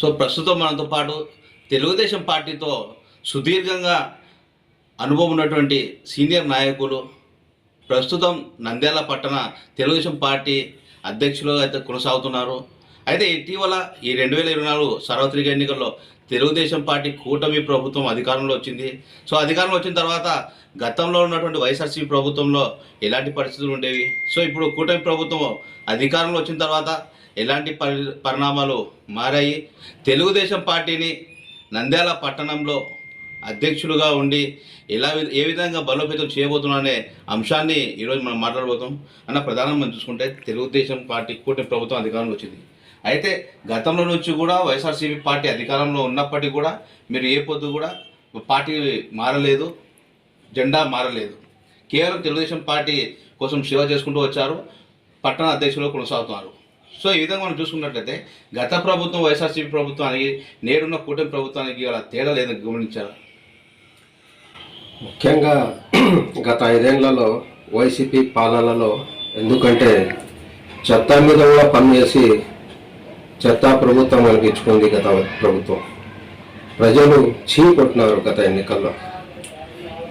So ప్రస్తుతం మనతో పాటు తెలుగుదేశం పార్టీతో సుదీర్ఘంగా అనుభవం ఉన్నటువంటి సీనియర్ నాయకులు ప్రస్తుతం నంద్యాల పట్టణ తెలుగుదేశం పార్టీ అధ్యక్షులుగా అయితే కొనసాగుతున్నారు. అయితే ఇటీవల ఈ రెండు వేల ఇరవై నాలుగు సార్వత్రిక ఎన్నికల్లో తెలుగుదేశం పార్టీ కూటమి ప్రభుత్వం అధికారంలో వచ్చింది. సో అధికారంలో వచ్చిన తర్వాత గతంలో ఉన్నటువంటి వైఎస్ఆర్సీపీ ప్రభుత్వంలో ఎలాంటి పరిస్థితులు ఉండేవి? సో ఇప్పుడు కూటమి ప్రభుత్వం అధికారంలో వచ్చిన తర్వాత ఎలాంటి పరి పరిణామాలు మారాయి? తెలుగుదేశం పార్టీని నంద్యాల పట్టణంలో అధ్యక్షులుగా ఉండి ఎలా ఏ విధంగా బలోపేతం చేయబోతున్నా అనే అంశాన్ని ఈరోజు మనం మాట్లాడబోతాం అన్న ప్రధానంగా మనం చూసుకుంటే తెలుగుదేశం పార్టీ కూటమి ప్రభుత్వం అధికారంలో వచ్చింది. అయితే గతంలో నుంచి కూడా వైఎస్ఆర్సీపీ పార్టీ అధికారంలో ఉన్నప్పటికీ కూడా మీరు ఏ పొద్దు కూడా పార్టీ మారలేదు జెండా మారలేదు. కేవలం తెలుగుదేశం పార్టీ కోసం సేవ చేసుకుంటూ వచ్చారు పట్టణ అధ్యక్షులు కొనసాగుతున్నారు. సో ఈ విధంగా మనం చూసుకున్నట్లయితే గత ప్రభుత్వం వైఎస్ఆర్సీపీ ప్రభుత్వానికి నేడున్న కూటమి ప్రభుత్వానికి అలా తేడా లేదని గమనించారు? ముఖ్యంగా గత ఐదేళ్ళలో వైసీపీ పాలనలో ఎందుకంటే చెత్త మీద కూడా పని చేసి చెత్త ప్రభుత్వం అనిపించుకుంది గత ప్రభుత్వం. ప్రజలు చీ కొట్టినారు గత ఎన్నికల్లో.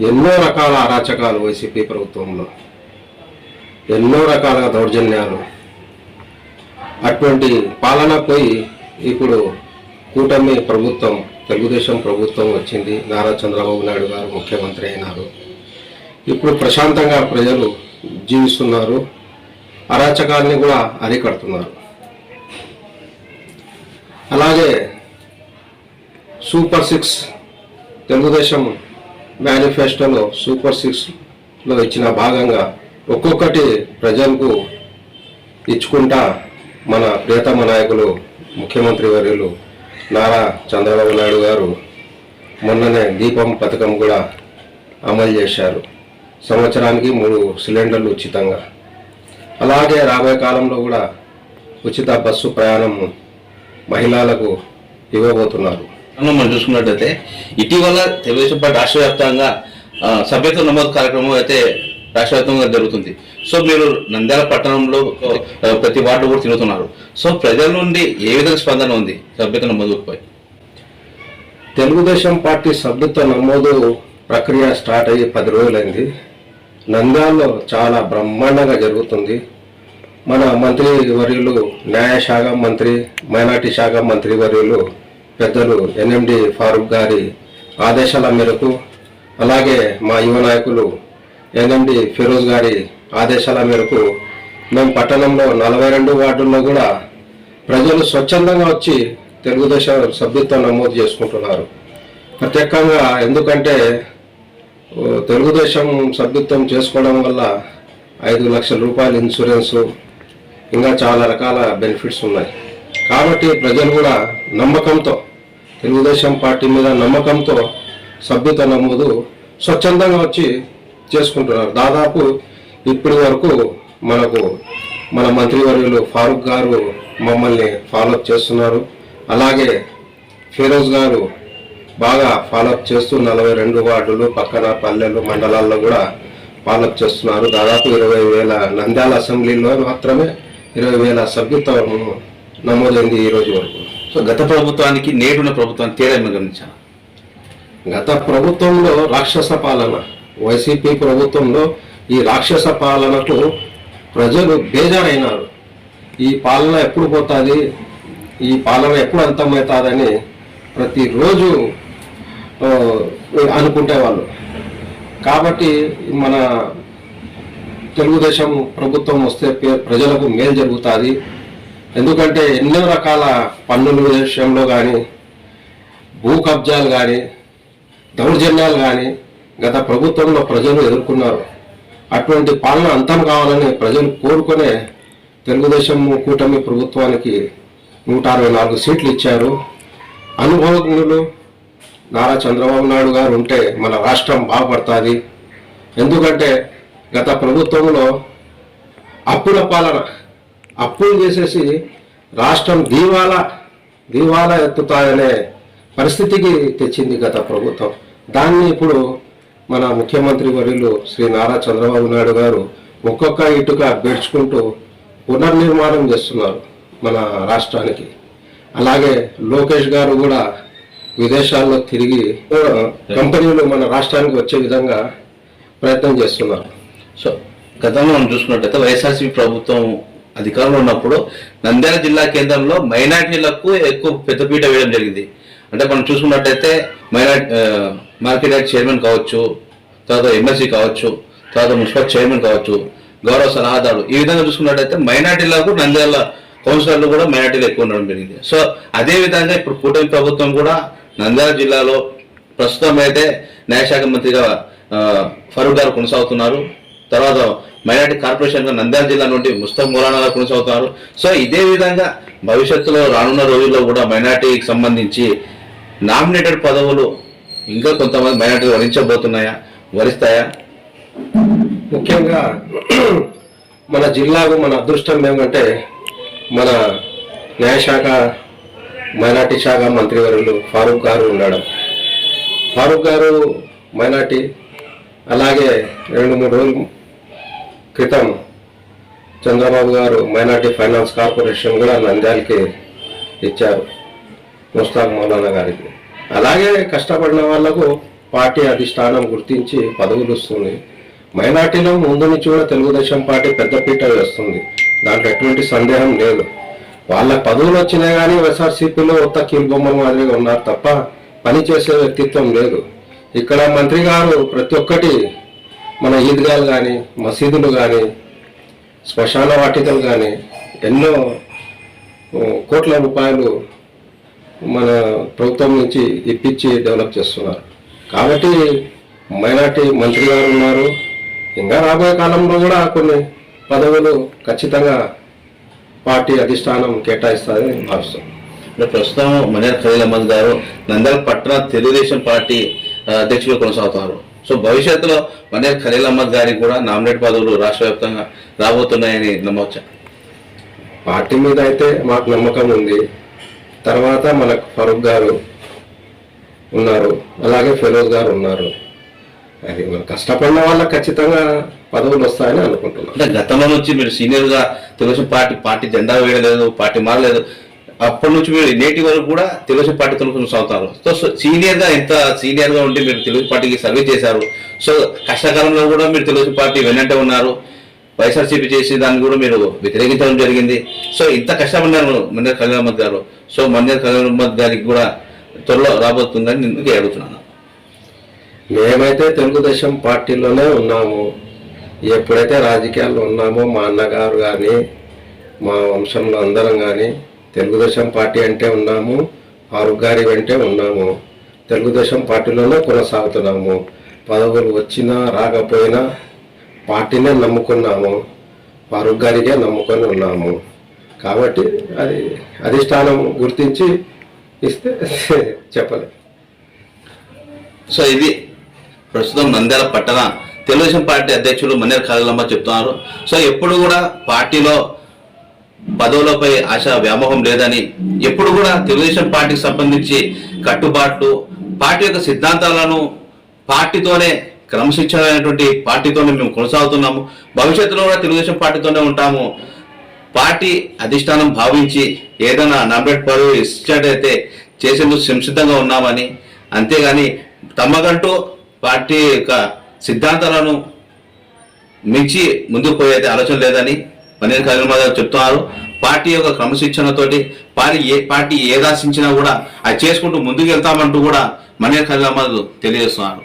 ఎన్నో రకాల అరాచకాలు వైసీపీ ప్రభుత్వంలో. ఎన్నో రకాల దౌర్జన్యాలు. అటువంటి పాలన పోయి ఇప్పుడు కూటమి ప్రభుత్వం తెలుగుదేశం ప్రభుత్వం వచ్చింది. నారా చంద్రబాబు నాయుడు గారు ముఖ్యమంత్రి అయినారు. ఇప్పుడు ప్రశాంతంగా ప్రజలు జీవిస్తున్నారు. అరాచకాల్ని కూడా అరికడుతున్నారు. అలాగే సూపర్ సిక్స్ తెలుగుదేశం మేనిఫెస్టోలో సూపర్ సిక్స్లో ఇచ్చిన భాగంగా ఒక్కొక్కటి ప్రజలకు ఇచ్చుకుంటా మన ప్రియతమ నాయకులు ముఖ్యమంత్రి వర్యులు నారా చంద్రబాబు నాయుడు గారు మొన్ననే దీపం పథకం కూడా అమలు చేశారు. సంవత్సరానికి మూడు సిలిండర్లు ఉచితంగా. అలాగే రాబోయే కాలంలో కూడా ఉచిత బస్సు ప్రయాణం మహిళలకు ఇవ్వబోతున్నారు. మనం మనం చూసుకున్నట్లయితే ఇటీవల తెలుగుదేశం పార్టీ రాష్ట్ర వ్యాప్తంగా సభ్యత్వ నమోదు కార్యక్రమం అయితే రాష్ట్ర వ్యాప్తంగా జరుగుతుంది. సో మీరు నంద్యాల పట్టణంలో ప్రతి వార్డు కూడా తిరుగుతున్నారు. సో ప్రజల నుండి ఏ విధంగా స్పందన ఉంది? సభ్యతను నమోదుపై తెలుగుదేశం పార్టీ సభ్యత్వ నమోదు ప్రక్రియ స్టార్ట్ అయ్యి పది రోజులైంది. నంద్యాలలో చాలా బ్రహ్మాండంగా జరుగుతుంది. మన మంత్రి వర్యులు న్యాయశాఖ మంత్రి మైనార్టీ శాఖ మంత్రి వర్యులు పెద్దలు ఎన్ఎండి ఫారూక్ గారి ఆదేశాల మేరకు అలాగే మా యువ నాయకులు ఎన్ఎండి ఫిరోజ్ గారి ఆదేశాల మేరకు మేము పట్టణంలో నలభై రెండు వార్డుల్లో కూడా ప్రజలు స్వచ్ఛందంగా వచ్చి తెలుగుదేశం సభ్యత్వం నమోదు చేసుకుంటున్నారు. ప్రత్యేకంగా ఎందుకంటే తెలుగుదేశం సభ్యత్వం చేసుకోవడం వల్ల ఐదు లక్షల రూపాయల ఇన్సూరెన్స్ ఇంకా చాలా రకాల బెనిఫిట్స్ ఉన్నాయి. కాబట్టి ప్రజలు కూడా నమ్మకంతో తెలుగుదేశం పార్టీ మీద నమ్మకంతో సభ్యత నమోదు స్వచ్ఛందంగా వచ్చి చేసుకుంటున్నారు. దాదాపు ఇప్పటి వరకు మనకు మన మంత్రివర్యులు ఫారూక్ గారు మమ్మల్ని ఫాలోఅప్ చేస్తున్నారు. అలాగే ఫిరోజ్ గారు బాగా ఫాలోఅప్ చేస్తూ నలభై రెండు వార్డులు పక్కన పల్లెలు మండలాల్లో కూడా ఫాలోఅప్ చేస్తున్నారు. దాదాపు ఇరవై వేల నంద్యాల అసెంబ్లీలో మాత్రమే ఇరవై వేల సభ్యత్వం నమోదైంది ఈ రోజు వరకు. సో గత ప్రభుత్వానికి నేడున్న ప్రభుత్వానికి తేడా గమనించాను గత ప్రభుత్వంలో రాక్షస పాలన వైసీపీ ప్రభుత్వంలో ఈ రాక్షస పాలనకు ప్రజలు బేజారైనారు. ఈ పాలన ఎప్పుడు పోతుంది? ఈ పాలన ఎప్పుడు అంతమవుతుందని ప్రతిరోజు అనుకుంటే అనుకుంటేవాళ్ళు. కాబట్టి మన తెలుగుదేశం ప్రభుత్వం వస్తే ప్రజలకు మేలు జరుగుతుంది. ఎందుకంటే ఎన్నో రకాల పన్నుల విషయంలో కానీ భూ కబ్జాలు కానీ దౌర్జన్యాలు కానీ గత ప్రభుత్వంలో ప్రజలు ఎదుర్కొన్నారు. అటువంటి పాలన అంతం కావాలని ప్రజలు కోరుకునే తెలుగుదేశం కూటమి ప్రభుత్వానికి నూట అరవై నాలుగు సీట్లు ఇచ్చారు. అనుభవజ్ఞులు నారా చంద్రబాబు నాయుడు గారు ఉంటే మన రాష్ట్రం బాగుపడుతుంది. ఎందుకంటే గత ప్రభుత్వంలో అప్పుల పాలన అప్పులు చేసేసి రాష్ట్రం దీవాలా దీవాలా ఎత్తుతాయనే పరిస్థితికి తెచ్చింది గత ప్రభుత్వం. దాన్ని ఇప్పుడు మన ముఖ్యమంత్రి వర్యులు శ్రీ నారా చంద్రబాబు నాయుడు గారు ఒక్కొక్క ఇటుక పేర్చుకుంటూ పునర్నిర్మాణం చేస్తున్నారు మన రాష్ట్రానికి. అలాగే లోకేష్ గారు కూడా విదేశాల్లో తిరిగి కంపెనీలు మన రాష్ట్రానికి వచ్చే విధంగా ప్రయత్నం చేస్తున్నారు. సో గతంలో మనం చూసుకున్నట్టయితే వైఎస్ఆర్సీపీ ప్రభుత్వం అధికారంలో ఉన్నప్పుడు నంద్యాల జిల్లా కేంద్రంలో మైనార్టీలకు ఎక్కువ పెద్దపీట వేయడం జరిగింది. అంటే మనం చూసుకున్నట్టయితే మైనార్ మార్కెట్ చైర్మన్ కావచ్చు తర్వాత ఎమ్మెల్సీ కావచ్చు తర్వాత మున్సిపల్ చైర్మన్ కావచ్చు గౌరవ సలహాదారులు ఈ విధంగా చూసుకున్నట్టయితే మైనార్టీలకు నంద్యాల కౌన్సిలర్లు కూడా మైనార్టీలు ఎక్కువ ఉండడం జరిగింది. సో అదే విధంగా ఇప్పుడు కూటమి ప్రభుత్వం కూడా నంద్యాల జిల్లాలో ప్రస్తుతం అయితే న్యాయశాఖ మంత్రిగా ఫరూక్ గారు కొనసాగుతున్నారు. తర్వాత మైనార్టీ కార్పొరేషన్గా నంద్యాల జిల్లా నుండి ముస్తఫ్ మౌలానా గారు కొనసాగుతున్నారు సో ఇదే విధంగా భవిష్యత్తులో రానున్న రోజుల్లో కూడా మైనార్టీకి సంబంధించి నామినేటెడ్ పదవులు ఇంకా కొంతమంది మైనార్టీ వరించబోతున్నాయా? వరిస్తాయా? ముఖ్యంగా మన జిల్లాకు మన అదృష్టం ఏమంటే మన న్యాయశాఖ మైనార్టీ శాఖ మంత్రివర్యులు ఫారూక్ గారు ఉండడం. ఫారూక్ గారు మైనార్టీ అలాగే రెండు మూడు రోజుల క్రితం చంద్రబాబు గారు మైనార్టీ ఫైనాన్స్ కార్పొరేషన్ కూడా నంద్యాలకి ఇచ్చారు. ముస్తాక్ మౌలానా గారికి. అలాగే కష్టపడిన వాళ్ళకు పార్టీ అధిష్టానం గుర్తించి పదవులు వస్తుంది మైనార్టీలో ముందు నుంచి కూడా తెలుగుదేశం పార్టీ పెద్దపీట వేస్తుంది. దాంట్లో ఎటువంటి సందేహం లేదు. వాళ్ళ పదవులు వచ్చినా కానీ వైఎస్ఆర్సీపీలో ఉత్త కీల్బొమ్మల మాదిరిగా ఉన్నారు తప్ప పని చేసే వ్యక్తిత్వం లేదు. ఇక్కడ మంత్రి గారు ప్రతి ఒక్కటి మన ఈద్గాలు కానీ మసీదులు కానీ శ్మశాన వాటికలు కానీ ఎన్నో కోట్ల రూపాయలు మన ప్రభుత్వం నుంచి ఇప్పించి డెవలప్ చేస్తున్నారు. కాబట్టి మైనార్టీ మంత్రి గారు ఉన్నారు. ఇంకా రాబోయే కాలంలో కూడా కొన్ని పదవులు ఖచ్చితంగా పార్టీ అధిష్టానం కేటాయిస్తుందని భావిస్తున్నాం. అంటే ప్రస్తుతం మనేర్ ఖలీల్ అహ్మద్ గారు నంద్యాల పట్టణ తెలుగుదేశం పార్టీ అధ్యక్షులు కొనసాగుతున్నారు. సో భవిష్యత్తులో మనేర్ ఖలీల్ అహ్మద్ గారికి కూడా నామినేట్ పదవులు రాష్ట్ర వ్యాప్తంగా రాబోతున్నాయని నమ్మవచ్చా పార్టీ మీద అయితే మాకు నమ్మకం ఉంది. తర్వాత మనకు ఫరూక్ గారు ఉన్నారు అలాగే ఫెరోజ్ గారు ఉన్నారు. అది మనం కష్టపడిన వాళ్ళకి ఖచ్చితంగా పదవులు వస్తాయని అనుకుంటున్నాం. అంటే గతంలో నుంచి మీరు సీనియర్గా తెలుగుదేశం పార్టీ పార్టీ జెండా వేయలేదు పార్టీ మారలేదు. అప్పటి నుంచి మీరు నేటి వరకు కూడా తెలుగుదేశం పార్టీతో కొనసాగుతారు. సో సో సీనియర్గా ఎంత సీనియర్గా ఉండి మీరు తెలుగు పార్టీకి సర్వీస్ చేశారు. సో కష్టకాలంలో కూడా మీరు తెలుగుదేశం పార్టీ వెన్నంటే ఉన్నారు. వైఎస్ఆర్సీపీ చేసి దాన్ని కూడా మీరు వ్యతిరేకించడం జరిగింది. సో ఇంత కష్టపడినారు మన్నేర్ కళ్యాణ్ అహ్మద్ గారు. సో మన్నేర్ కళ్యాణ్ అహ్మద్ గారికి కూడా త్వరలో రాబోతుందని నేను అడుగుతున్నాను. మేమైతే తెలుగుదేశం పార్టీలోనే ఉన్నాము. ఎప్పుడైతే రాజకీయాల్లో ఉన్నామో మా అన్నగారు కానీ మా వంశంలో అందరం కానీ తెలుగుదేశం పార్టీ అంటే ఉన్నాము. ఫారూక్ గారి వెంటే ఉన్నాము. తెలుగుదేశం పార్టీలోనే కొనసాగుతున్నాము. పదవులు వచ్చినా రాకపోయినా పార్టీనే నమ్ముకున్నాము ఫారూక్ గారికే నమ్ముకొని ఉన్నాము. కాబట్టి అది అధిష్టానం గుర్తించి ఇస్తే చెప్పలేదు. సో ఇది ప్రస్తుతం నంద్యాల పట్టణ. తెలుగుదేశం పార్టీ అధ్యక్షులు మన్నేర్ ఖలీలమ్మ చెప్తున్నారు. సో ఎప్పుడు కూడా పార్టీలో పదవులపై ఆశ వ్యామోహం లేదని ఎప్పుడు కూడా తెలుగుదేశం పార్టీకి సంబంధించి కట్టుబాట్లు పార్టీ యొక్క సిద్ధాంతాలను పార్టీతోనే క్రమశిక్షణ అనేటువంటి పార్టీతోనే మేము కొనసాగుతున్నాము. భవిష్యత్తులో కూడా తెలుగుదేశం పార్టీతోనే ఉంటాము. పార్టీ అధిష్టానం భావించి ఏదైనా నామినేట్ పదవి ఇచ్చినట్టయితే చేసేందుకు సంసిద్ధంగా ఉన్నామని అంతేగాని తమకంటూ పార్టీ యొక్క సిద్ధాంతాలను మించి ముందుకు పోయేది ఆలోచన లేదని పన్నీర్ కరీంబాద్ గారు చెప్తున్నారు. పార్టీ యొక్క క్రమశిక్షణతోటి పార్టీ ఏ పార్టీ ఏదాశించినా కూడా అది చేసుకుంటూ ముందుకు వెళ్తామంటూ కూడా మనీర్ ఖలీల్ తెలియజేస్తున్నారు.